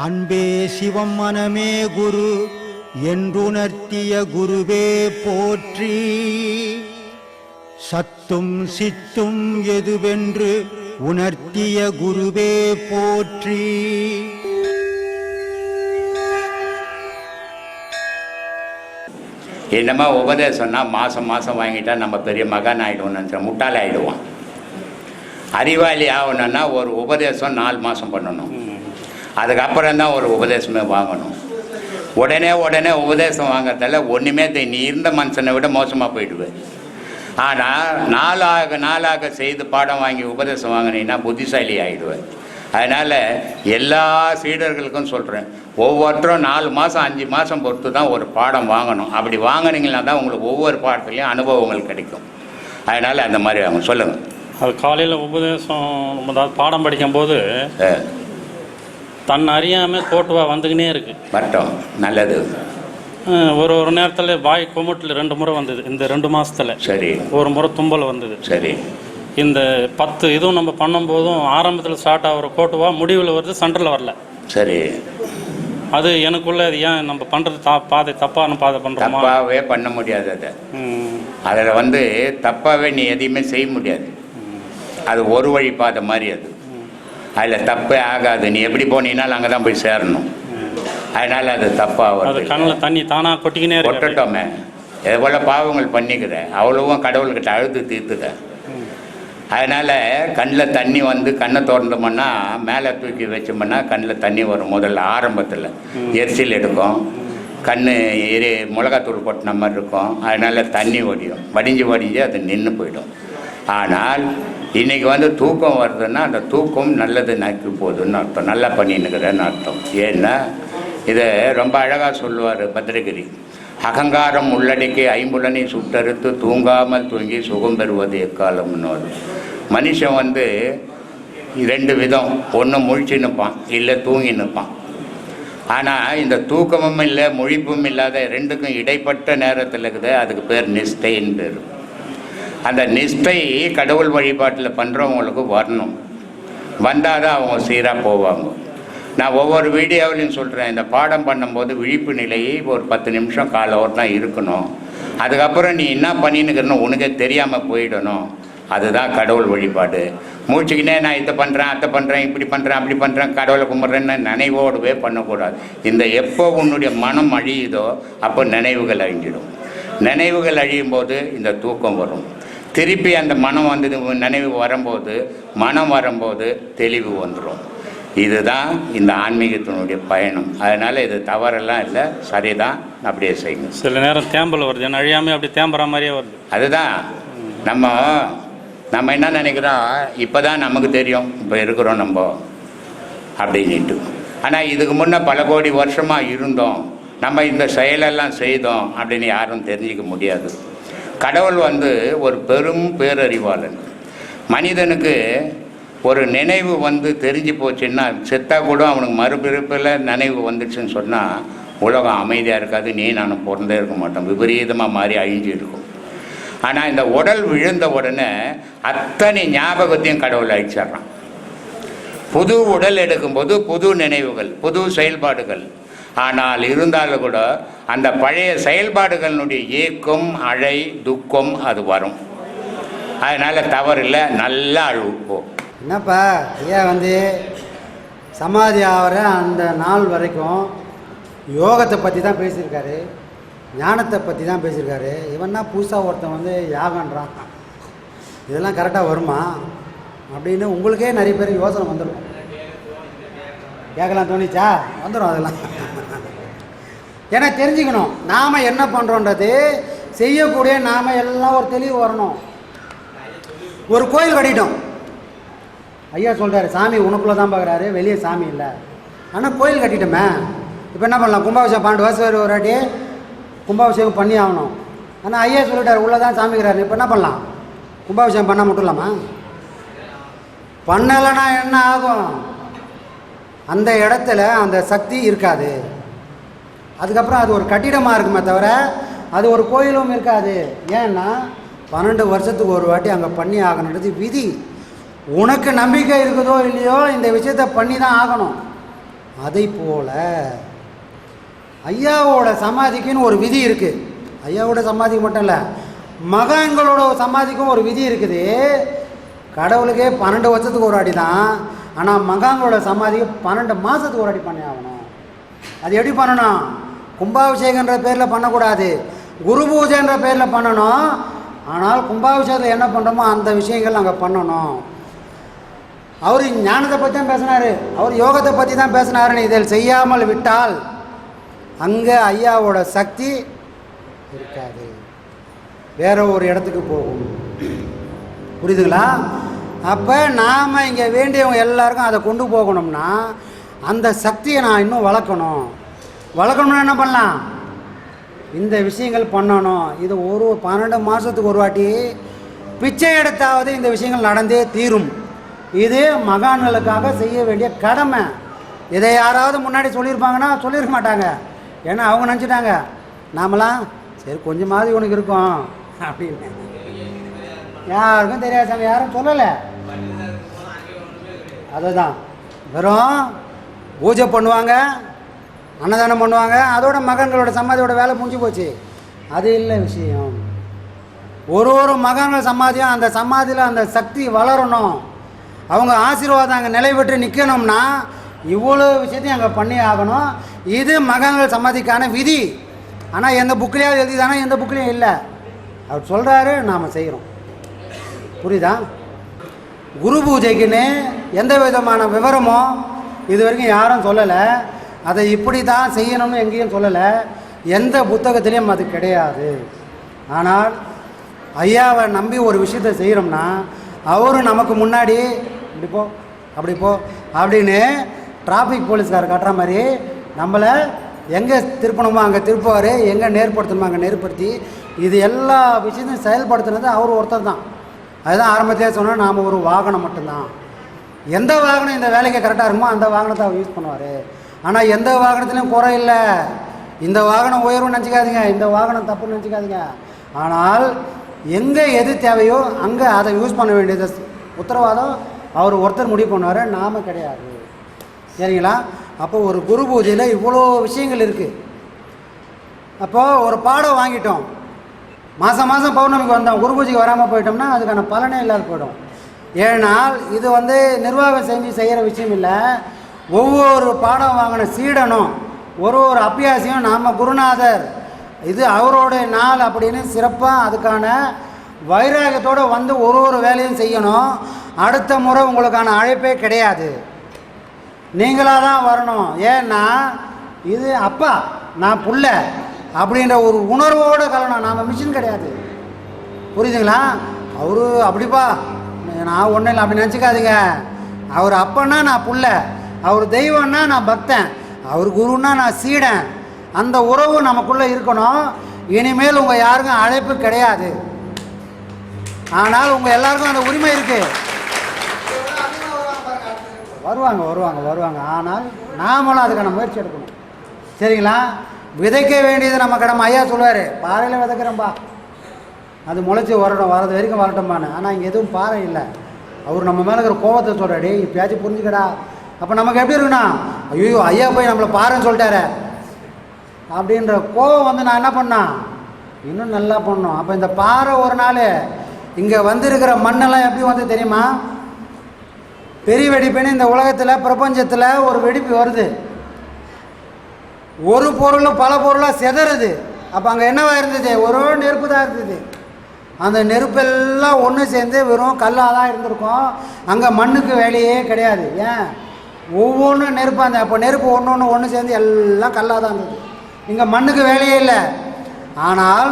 அன்பே சிவம் மனமே குரு என்றுணர்த்திய குருவே போற்றி. சத்தும் சித்தும் எதுவென்று உணர்த்திய குருவே போற்றி. என்னமா உபதேசம்னா மாதம் மாதம் வாங்கிட்டா நம்ம பெரிய மகான் ஆகிடுவோம்னு நினச்சா முட்டாள ஆகிடுவான் அறிவாளி ஆகணும்னா ஒரு உபதேசம் நாலு மாதம் பண்ணணும். அதுக்கப்புறம் தான் ஒரு உபதேசமே வாங்கணும். உடனே உடனே உபதேசம் வாங்குறதால ஒன்றுமே நீ இருந்த மனுஷனை விட மோசமாக போயிடுவேன் ஆனால் நாளாக நாளாக செய்து பாடம் வாங்கி உபதேசம் வாங்கினீங்கன்னா புத்திசாலி ஆகிடுவேன் அதனால் எல்லா சீடர்களுக்கும் சொல்கிறேன் ஒவ்வொருத்தரும் நாலு மாதம் அஞ்சு மாதம் பொறுத்து தான் ஒரு பாடம் வாங்கணும். அப்படி வாங்குனீங்கன்னா தான் உங்களுக்கு ஒவ்வொரு பாடத்துலேயும் அனுபவங்கள் கிடைக்கும். அதனால் அந்த மாதிரி அவங்க சொல்லுங்கள் அது காலையில் உபதேசம் நம்ம அதாவது பாடம் படிக்கும்போது தன் அறியாமல் கோட்டுவா வந்துக்கினே இருக்கு. வரட்டும் நல்லது. ஒரு ஒரு நேரத்தில் வாய் கொமுட்டில் ரெண்டு முறை வந்தது. இந்த ரெண்டு மாசத்துல சரி. ஒரு முறை தும்பல் வந்தது. சரி. இந்த பத்து இதுவும் நம்ம பண்ணும்போதும் ஆரம்பத்தில் ஸ்டார்ட் ஆகிற கோட்டுவா முடிவில் வருது சென்டரில் வரல. சரி. அது எனக்குள்ள அது ஏன் நம்ம பண்ணுறது தா பாதை தப்பான பாதை பண்ணுறோமா தப்பாகவே பண்ண முடியாது அதை. அதில் வந்து தப்பாகவே நீ எதையுமே செய்ய முடியாது. அது ஒரு வழி பாதை மாதிரி அது. அதில் தப்பே ஆகாது. நீ எப்படி போனீங்கனாலும் அங்கே தான் போய் சேரணும். அதனால் அது தப்பாக கண்ணில் தண்ணி தானாக கொட்டிக்கினே கொட்டட்டோமே. இதே போல் பாவங்கள் பண்ணிக்கிற. அவ்வளவும் கடவுள்கிட்ட அழுது தீர்த்துக்க அதனால் கண்ணில் தண்ணி வந்து கண்ணை திறந்தோம்னா மேலே தூக்கி வச்சோம்னா கண்ணில் தண்ணி வரும் முதல்ல ஆரம்பத்தில். எரிச்சல் எடுக்கும். கண் எரி மிளகாத்தூள் கொட்டின மாதிரி இருக்கும். அதனால் தண்ணி வடியும் வடிஞ்சு வடிஞ்சு அது நின்று போயிடும். ஆனால் இன்னைக்கு வந்து தூக்கம் வருதுன்னா அந்த தூக்கம் நல்லது நக்கி போகுதுன்னு அர்த்தம். நல்லா பண்ணின்னுக்கிறேன்னு அர்த்தம். ஏன்னா இதை ரொம்ப அழகாக சொல்லுவார் பத்ரகிரி. அகங்காரம் உள்ளடக்கி ஐம்புலனை சுட்டறுத்து தூங்காமல் தூங்கி சுகம் பெறுவது எக்காலம்னு வரும் மனுஷன் வந்து ரெண்டு விதம். ஒன்று முழிச்சு நிற்பான் இல்லை தூங்கி நிற்பான். ஆனால் இந்த தூக்கமும் இல்லை முழிப்பும் இல்லாத ரெண்டுக்கும் இடைப்பட்ட நேரத்தில் இருக்குது அதுக்கு பேர் நிஷ்டைன்னு பேர். அந்த நிஷ்டை கடவுள் வழிபாட்டில் பண்ணுறவங்களுக்கு வரணும். வந்தால் தான் அவங்க சீராக போவாங்க. நான் ஒவ்வொரு வீடியோவிலையும் சொல்கிறேன் இந்த பாடம் பண்ணும்போது விழிப்பு நிலையை ஒரு பத்து நிமிஷம் கால ஓட்டம் இருக்கணும். அதுக்கப்புறம் நீ என்ன பண்ணின்னுக்கிறன்னு உனக்கே தெரியாமல் போயிடணும். அதுதான் கடவுள் வழிபாடு. மூச்சுக்கினே நான் இதை பண்ணுறேன் அதை பண்ணுறேன் இப்படி பண்ணுறேன் அப்படி பண்ணுறேன் கடவுளை கும்பிட்றேன்னு நினைவோடவே பண்ணக்கூடாது. இந்த எப்போ உன்னுடைய மனம் அழியுதோ அப்போ நினைவுகள் அழிஞ்சிடும். நினைவுகள் அழியும் போது இந்த தூக்கம் வரும். திருப்பி அந்த மனம் வந்து நினைவு வரும்போது மனம் வரும்போது தெளிவு வந்துடும் இதுதான் இந்த ஆன்மீகத்தினுடைய பயணம். அதனால் இது தவறெல்லாம் இல்லை. சரிதான். அப்படியே செய்யுங்க. சில நேரம் தேம்பல் வருது. அழியாமல் அப்படி தேம்புற மாதிரியே வருது. அதுதான். நம்ம நம்ம என்ன நினைக்கிறோம்? இப்போ தான் நமக்கு தெரியும். இப்போ இருக்கிறோம் நம்ம. அப்படின்ட்டு ஆனால் இதுக்கு முன்னே பல கோடி வருஷமாக இருந்தோம். நம்ம இந்த செயலெல்லாம் செய்தோம் அப்படின்னு யாரும் தெரிஞ்சிக்க முடியாது. கடவுள் வந்து ஒரு பெரும் பேரறிவாளன். மனிதனுக்கு ஒரு நினைவு வந்து தெரிஞ்சு போச்சுன்னா செத்தா கூட அவனுக்கு மறுபிறப்பில் நினைவு வந்துச்சுன்னு சொன்னால் உலகம் அமைதியாக இருக்காது நீ நானும் பிறந்தே இருக்க மாட்டோம். விபரீதமாக மாறி அழிஞ்சு இருக்கும். ஆனால் இந்த உடல் விழுந்த உடனே அத்தனை ஞாபகத்தையும் கடவுள் அழிச்சிட்றான். புது உடல் எடுக்கும்போது புது நினைவுகள் புது செயல்பாடுகள் ஆனால் இருந்தாலும் கூட அந்த பழைய செயல்பாடுகளினுடைய ஏக்கம் அழை துக்கம் அது வரும். அதனால் தவறில்லை நல்லா அழுவோம் என்னப்பா ஐயா வந்து சமாதி ஆகிற அந்த நாள் வரைக்கும் யோகத்தை பற்றி தான் பேசியிருக்காரு ஞானத்தை பற்றி தான் பேசியிருக்காரு. இவன்னா புதுசாக ஒருத்தன் வந்து யாகன்றான். இதெல்லாம் கரெக்டாக வருமா? அப்படின்னு உங்களுக்கே நிறைய பேர் யோசனை வந்துடும். கேட்கலாம் தோணிச்சா? வந்துடும் அதெல்லாம். ஏன்னா தெரிஞ்சுக்கணும். நாம் என்ன பண்ணுறோன்றது செய்யக்கூடிய நாம் எல்லாம் ஒரு தெளிவு வரணும். ஒரு கோயில் கட்டிட்டோம். ஐயா சொல்கிறாரு சாமி உனக்குள்ளே தான் பார்க்குறாரு வெளியே சாமி இல்லை. ஆனால் கோயில் கட்டிட்டோமே. இப்போ என்ன பண்ணலாம்? கும்பாபிஷேகம் பன்னெண்டு வருஷம் ஒரு வாட்டி. கும்பாபிஷேகம் பண்ணி ஆகணும். ஆனால் ஐயா சொல்லிட்டார் உள்ளே தான் சாமிக்கிறாரு. இப்போ என்ன பண்ணலாம்? கும்பாபிஷேகம் பண்ணால் மட்டும் இல்லாமா? பண்ணலைன்னா என்ன ஆகும்? அந்த இடத்துல அந்த சக்தி இருக்காது. அதுக்கப்புறம் அது ஒரு கட்டிடமாக இருக்குமே தவிர அது ஒரு கோயிலும் இருக்காது. ஏன்னா பன்னெண்டு வருஷத்துக்கு ஒரு வாட்டி அங்கே பண்ணி ஆகணுன்றது விதி. உனக்கு நம்பிக்கை இருக்குதோ இல்லையோ இந்த விஷயத்தை பண்ணி தான் ஆகணும். அதை போல் ஐயாவோட சமாதிக்குன்னு ஒரு விதி இருக்குது ஐயாவோட சமாதிக்கு மட்டும் இல்லை மகான்களோட சமாதிக்கும் ஒரு விதி இருக்குது. கடவுளுக்கே பன்னெண்டு வருஷத்துக்கு ஒரு அடி தான். ஆனால் மகான்களோட சமாதிக்கு பன்னெண்டு மாதத்துக்கு ஒரு அடி பண்ணி ஆகணும். அது எப்படி பண்ணணும்? கும்பாபிஷேகன்ற பேரில் பண்ணக்கூடாது. குரு பூஜைன்ற பேரில் பண்ணணும். ஆனால் கும்பாபிஷேகத்தில் என்ன பண்ணுறோமோ அந்த விஷயங்கள் நாங்கள் பண்ணணும். அவர் ஞானத்தை பற்றி தான் பேசினார். அவர் யோகத்தை பற்றி தான் பேசினாருன்னு இதில் செய்யாமல் விட்டால் அங்கே ஐயாவோட சக்தி இருக்காது. வேற ஒரு இடத்துக்கு போகும். புரியுதுங்களா? அப்போ நாம் இங்கே வேண்டியவங்க எல்லாருக்கும் அதை கொண்டு போகணும்னா அந்த சக்தியை நான் இன்னும் வளர்க்கணும். வளர்க்கணும்னா என்ன பண்ணலாம்? இந்த விஷயங்கள் பண்ணணும். இது ஒரு பன்னெண்டு மாதத்துக்கு ஒரு வாட்டி பிச்சை எடுத்தாவது இந்த விஷயங்கள் நடந்தே தீரும். இது மகான்களுக்காக செய்ய வேண்டிய கடமை. இதை யாராவது முன்னாடி சொல்லியிருப்பாங்கன்னா சொல்லியிருக்க மாட்டாங்க. ஏன்னா அவங்க நினச்சிட்டாங்க நாமலாம் சரி கொஞ்சமாவது உனக்கு இருக்கும். அப்படின்னு. யாருக்கும் தெரியாது சாமி யாரும் சொல்லலை. அதுதான். வெறும் பூஜை பண்ணுவாங்க. அன்னதானம் பண்ணுவாங்க. அதோட மகன்களோட சமாதியோட வேலை முடிஞ்சு போச்சு. அது இல்லை விஷயம். ஒரு ஒரு மகன்கள் சமாதியும் அந்த சமாதியில் அந்த சக்தி வளரணும். அவங்க ஆசீர்வாதம் அங்கே நிலை பெற்று நிற்கணும்னா இவ்வளோ விஷயத்தையும் அங்கே பண்ணி ஆகணும். இது மகன்கள் சமாதிக்கான விதி. ஆனால் எந்த புக்லேயாவது எழுதிதானா? எந்த புக்லேயும் இல்லை. அவர் சொல்கிறாரு நாம் செய்கிறோம் புரியுதா? குரு பூஜைக்குன்னு எந்த விதமான விவரமோ இது வரைக்கும் யாரும் சொல்லலை. அதை இப்படி தான் செய்யணும்னு எங்கேயும் சொல்லலை. எந்த புத்தகத்திலையும் அது கிடையாது. ஆனால் ஐயாவை நம்பி ஒரு விஷயத்தை செய்கிறோம்னா அவரும் நமக்கு முன்னாடி இப்படி போ அப்படி போ அப்படின்னு டிராஃபிக் போலீஸ்கார் காட்டுற மாதிரி நம்மளை எங்கே திருப்பணுமோ அங்கே திருப்புவார் எங்கே நேர்படுத்தணுமோ அங்கே நேர்படுத்தி இது எல்லா விஷயத்தையும் செயல்படுத்துனது அவர் ஒருத்தர் தான். அதுதான் ஆரம்பத்திலே சொன்னால் நாம் ஒரு வாகனம் மட்டும்தான். எந்த வாகனம் இந்த வேலைக்கு கரெக்டாக இருக்குமோ அந்த வாகனத்தை அவர் யூஸ் பண்ணுவார். ஆனால் எந்த வாகனத்துலையும் குறை இல்லை. இந்த வாகனம் உயர்வுன்னு நினச்சிக்காதீங்க இந்த வாகனம் தப்புன்னு நினச்சிக்காதீங்க. ஆனால் எங்கே எது தேவையோ அங்கே அதை யூஸ் பண்ண வேண்டியது. உத்தரவாதம் அவர் ஒருத்தர் முடிவு பண்ணுவார் நாம கிடையாது. சரிங்களா? அப்போ ஒரு குரு பூஜையில் இவ்வளோ விஷயங்கள் இருக்குது அப்போது ஒரு பாடம் வாங்கிட்டோம். மாதம் மாதம் பௌர்ணமிக்கு வந்தோம். குரு பூஜைக்கு வராமல் போயிட்டோம்னா அதுக்கான பலனே இல்லாத போயிடும். ஏன்னால் இது வந்து நிர்வாகம் செஞ்சு செய்கிற விஷயம் இல்லை. ஒவ்வொரு பாடம் வாங்கின சீடனும் ஒரு ஒரு அபியாசியும் நாம் குருநாதர். இது அவருடைய நாள் அப்படின்னு சிறப்பாக அதுக்கான வைராகத்தோடு வந்து ஒரு ஒரு வேலையும் செய்யணும். அடுத்த முறை உங்களுக்கான அழைப்பே கிடையாது. நீங்களாக தான் வரணும். ஏன்னா இது அப்பா நான் புள்ள அப்படின்ற ஒரு உணர்வோடு கலணும். நாம் மிஷின் கிடையாது. புரியுதுங்களா? அவரு அப்படிப்பா நான் ஒன்றும் இல்லை அப்படி நினச்சிக்காதீங்க. அவர் அப்பன்னா நான் புள்ள. அவர் தெய்வம்னா நான் பக்தன். அவர் குருன்னா நான் சீடன். அந்த உறவு நமக்குள்ளே இருக்கணும். இனிமேல் உங்கள் யாருக்கும் அழைப்பு கிடையாது. ஆனால் உங்கள் எல்லாருக்கும் அந்த உரிமை இருக்குது வருவாங்க வருவாங்க வருவாங்க. ஆனால் நாமளும் அதுக்கான முயற்சி எடுக்கணும். சரிங்களா? விதைக்க வேண்டியது நம்ம கடமை. ஐயா சொல்லுவார் பாறையில் விதைக்கிறோம்பா அது முளைச்சி வரணும் வரது வரைக்கும் வரட்டும்பான்னு. ஆனால் இங்கே எதுவும் பாறை இல்லை. அவர் நம்ம மேலே இருக்கிற கோபத்தை சொல்கிறாடி இப்பயாச்சும் புரிஞ்சுக்கடா. அப்போ நமக்கு எப்படி இருக்குண்ணா ஐயோ ஐயா போய் நம்மளை பாருன்னு சொல்லிட்டாரு. அப்படின்ற கோவம் வந்து நான் என்ன பண்ணேன்? இன்னும் நல்லா பண்ணோம். அப்போ இந்த பாறை ஒரு நாள் இங்கே வந்திருக்கிற மண்ணெல்லாம் எப்படி வந்து தெரியுமா? பெரிய வெடிப்புன்னு இந்த உலகத்தில் பிரபஞ்சத்தில் ஒரு வெடிப்பு வருது. ஒரு பொருளும் பல பொருளாக செதறுது. அப்போ அங்கே என்னவா இருந்தது? ஒரு நெருப்பு தான் இருந்தது. அந்த நெருப்பெல்லாம் ஒன்று சேர்ந்து வெறும் கல்லாக தான் இருந்திருக்கும். அங்கே மண்ணுக்கு வேலையே கிடையாது. ஏன்? ஒவ்வொன்றும் நெருப்பு அந்த அப்போ நெருப்பு ஒன்று ஒன்று ஒன்று சேர்ந்து எல்லாம் கல்லாக தான் இருந்தது. இங்கே மண்ணுக்கு வேலையே இல்லை. ஆனால்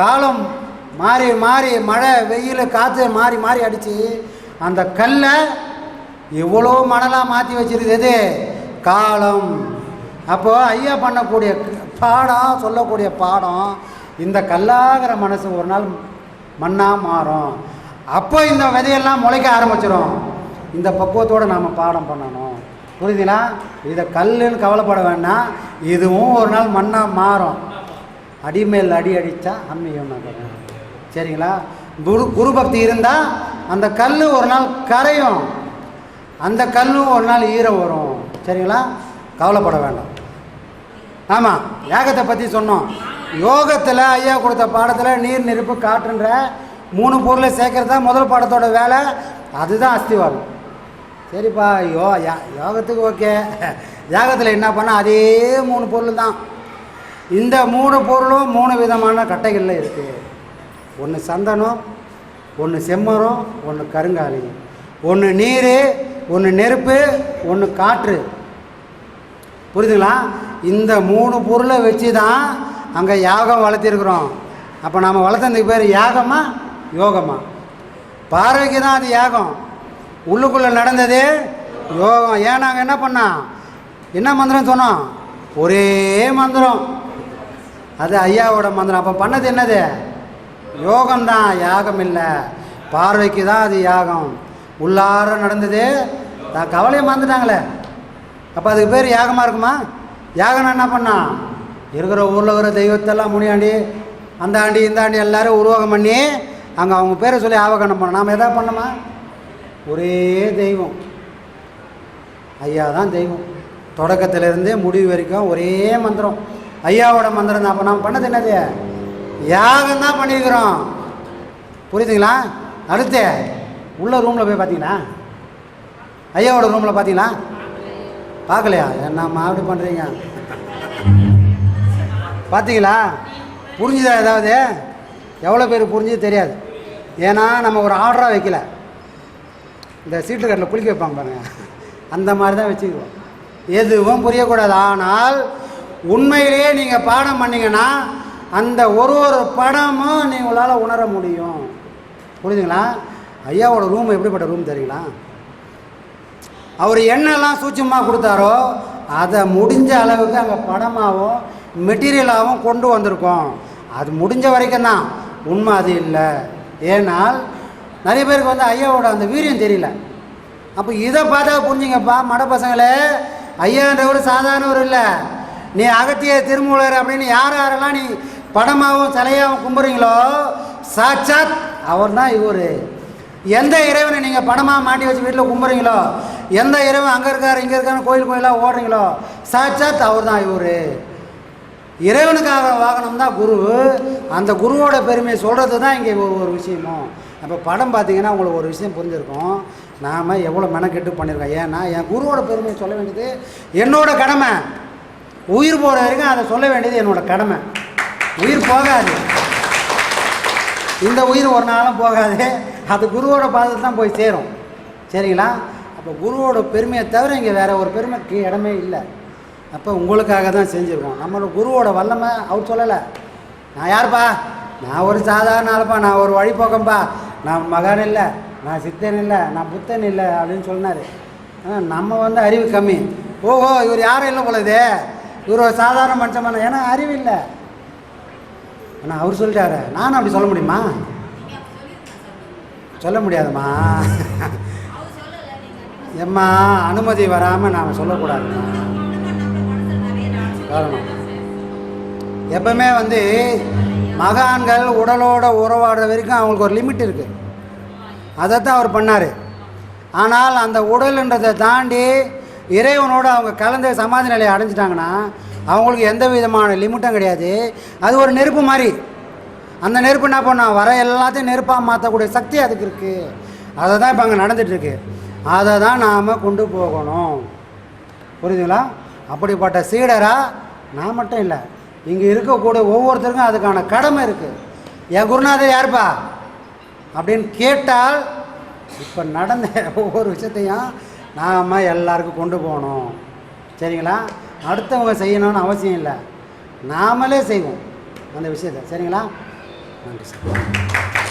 காலம் மாறி மாறி மழை வெயில் காற்று மாறி மாறி அடித்து அந்த கல்லை எவ்வளோ மணலாக மாற்றி வச்சிருக்குது எது? காலம். அப்போது ஐயா பண்ணக்கூடிய பாடம் சொல்லக்கூடிய பாடம் இந்த கல்லாகிற மனசு ஒரு நாள் மண்ணாக மாறும். அப்போ இந்த விதையெல்லாம் முளைக்க ஆரம்பிச்சிடும் இந்த பக்குவத்தோடு நாம் பாடம் பண்ணணும். புரியுதுங்களா? இதை கல்லுன்னு கவலைப்பட வேண்டாம் இதுவும் ஒரு நாள் மண்ணாக மாறும். அடிமேல் அடி அடித்தா அம்மியும் சரிங்களா? குரு குரு பக்தி இருந்தால் அந்த கல் ஒரு நாள் கரையும். அந்த கல்லும் ஒரு நாள் ஈரம் வரும். சரிங்களா? கவலைப்பட வேண்டாம். ஆமாம் யாகத்தை பற்றி சொன்னோம். யோகத்தில் ஐயா கொடுத்த பாடத்தில் நீர் நெருப்பு காற்றுன்ற மூணு பொருளை சேர்க்கறது தான் முதல் பாடத்தோட வேலை. அதுதான் அஸ்திவாரம். சரிப்பா யோ யா யோகத்துக்கு ஓகே. யாகத்தில் என்ன பண்ணால் அதே மூணு பொருள் தான். இந்த மூணு பொருளும் மூணு விதமான கட்டைகளில் இருக்குது ஒன்று சந்தனம் ஒன்று செம்மரம் ஒன்று கருங்காலி. ஒன்று நீர் ஒன்று நெருப்பு ஒன்று காற்று. புரியுதுங்களா இந்த மூணு பொருளை வச்சு தான் அங்கே யாகம் வளர்த்திருக்கிறோம். அப்போ நாம் வளர்த்ததுக்கு பேர் யாகமா யோகமா? பார்வைக்கு தான் அது யாகம். உள்ளுக்குள்ளே நடந்தது? யோகம். ஏன் நாங்கள் என்ன பண்ணோம்? என்ன மந்திரம் சொன்னோம்? ஒரே மந்திரம். அது ஐயாவோட மந்திரம். அப்போ பண்ணது என்னது? யோகம்தான். யாகம் இல்லை. பார்வைக்கு தான் அது யாகம். உள்ளார நடந்தது. தான் கவலையை மறந்துட்டாங்களே. அப்போ அதுக்கு பேர் யாகமாக இருக்குமா? யாகம்னா என்ன பண்ணான் இருக்கிற ஊரில் இருக்கிற தெய்வத்தெல்லாம் முனியாண்டி அந்த ஆண்டி இந்த ஆண்டி எல்லோரும் உருவகம் பண்ணி அங்கே அவங்க பேரை சொல்லி ஆவகனம் பண்ணோம். நாம் எதாவது பண்ணோமா? ஒரே தெய்வம். ஐயா தான் தெய்வம். தொடக்கத்திலிருந்து முடிவு வரைக்கும் ஒரே மந்திரம். ஐயாவோட மந்திரம் தான். அப்போ நாம் பண்ணது என்னது? யாகம் தான் பண்ணியிருக்கிறோம் புரியுதுங்களா? அடுத்து உள்ள ரூமில் போய் பார்த்தீங்களா? ஐயாவோட ரூமில் பார்த்தீங்களா? பார்க்கலையா? என்னம்மா அப்படி பண்ணுறீங்க பார்த்தீங்களா? புரிஞ்சுதா ஏதாவது? எவ்வளோ பேர் புரிஞ்சது தெரியாது. ஏன்னா நம்ம ஒரு ஆர்டராக வைக்கல. இந்த சீட்டு கட்டில் குளிக்க வைப்பாங்க பாருங்க. அந்த மாதிரி தான் வச்சுக்குவோம். எதுவும் புரியக்கூடாது. ஆனால் உண்மையிலேயே நீங்கள் பாடம் பண்ணீங்கன்னா அந்த ஒரு ஒரு படமும் நீங்களால் உணர முடியும். புரியுதுங்களா ஐயாவோட ரூம் எப்படிப்பட்ட ரூம் தெரியுங்களா? அவர் என்னெல்லாம் சூட்சமாக கொடுத்தாரோ அதை முடிஞ்ச அளவுக்கு அங்கே படமாகவும் மெட்டீரியலாகவும் கொண்டு வந்திருக்கோம். அது முடிஞ்ச வரைக்கும் தான். உண்மை அது இல்லை. ஏனால் நிறைய பேருக்கு வந்து ஐயாவோட அந்த வீரியம் தெரியல. அப்போ இதை பார்த்தா புரிஞ்சுங்கப்பா மட பசங்களே ஐயான்றவர் சாதாரணவர் இல்லை. நீ அகத்திய திருமூலர் அப்படின்னு யார் யாரெல்லாம் நீ படமாகவும் சிலையாகவும் கும்புறீங்களோ சாட்சாத் அவர் தான் இவர். எந்த இறைவனை நீங்கள் படமாக மாட்டி வச்சு வீட்டில் கும்புறீங்களோ எந்த இறைவன் அங்கே இருக்கார் இங்கே இருக்கான்னு கோயில் கோயிலாக ஓடுறீங்களோ சாட்சாத் அவர் தான் இவர். இறைவனுக்காக வாகனம் தான் குரு. அந்த குருவோட பெருமையை சொல்கிறது தான் இங்கே ஒரு விஷயமும். அப்போ படம் பார்த்தீங்கன்னா உங்களுக்கு ஒரு விஷயம் புரிஞ்சிருக்கும். நாம் எவ்வளோ மெனக்கெட்டு பண்ணியிருக்கோம் ஏன்னா என் குருவோட பெருமையை சொல்ல வேண்டியது என்னோட கடமை. உயிர் போகிற வரைக்கும் அதை சொல்ல வேண்டியது என்னோட கடமை. உயிர் போகாது. இந்த உயிர் ஒரு நாளும் போகாது. அது குருவோட பாதத்தில் தான் போய் சேரும். சரிங்களா? அப்போ குருவோட பெருமையை தவிர இங்கே வேறு ஒரு பெருமைக்கு இடமே இல்லை. அப்போ உங்களுக்காக தான் செஞ்சுருக்கோம். நம்மளோட குருவோட வல்லமை அவர் சொல்லலை. நான் யார்ப்பா? நான் ஒரு சாதாரண ஆளுப்பா. நான் ஒரு வழிபோக்கம்பா நான் மகான் இல்லை நான் சித்தன் இல்லை நான் புத்தன் இல்லை அப்படின்னு சொன்னார். ஆனால் நம்ம வந்து அறிவு கம்மி. ஓஹோ இவர் யாரும் இல்லை போல இவர் ஒரு சாதாரண மனுஷன் ஏன்னா அறிவு இல்லை. ஆனால் அவர் சொல்லிட்டாரு. நானும் அப்படி சொல்ல முடியுமா? சொல்ல முடியாதும்மா. எம்மா அனுமதி வராமல் நாம் சொல்லக்கூடாது காரணம். எப்பவுமே வந்து மகான்கள் உடலோட உறவாடுற வரைக்கும் அவங்களுக்கு ஒரு லிமிட் இருக்குது அதை தான் அவர் பண்ணார். ஆனால் அந்த உடல்ன்றதை தாண்டி இறைவனோடு அவங்க கலந்த சமாதி நிலையை அடைஞ்சிட்டாங்கன்னா அவங்களுக்கு எந்த விதமான லிமிட்டும் கிடையாது. அது ஒரு நெருப்பு மாதிரி. அந்த நெருப்பு என்ன பண்ணோம் வர எல்லாத்தையும் நெருப்பாக மாற்றக்கூடிய சக்தி அதுக்கு இருக்குது அதை தான் இப்போ அங்கே நடந்துகிட்ருக்கு அதை தான் நாம் கொண்டு போகணும். புரியுதுங்களா? அப்படிப்பட்ட சீடராக நான் மட்டும் இல்லை இங்கே இருக்கக்கூடிய ஒவ்வொருத்தருக்கும் அதுக்கான கடமை இருக்குது என் குருநாதர் யாருப்பா? அப்படின்னு கேட்டால் இப்போ நடந்த ஒவ்வொரு விஷயத்தையும் நாம் எல்லாருக்கும் கொண்டு போகணும். சரிங்களா? அடுத்தவங்க செய்யணும்னு அவசியம் இல்லை. நாமளே செய்வோம் அந்த விஷயத்தை. சரிங்களா? நன்றி சார்.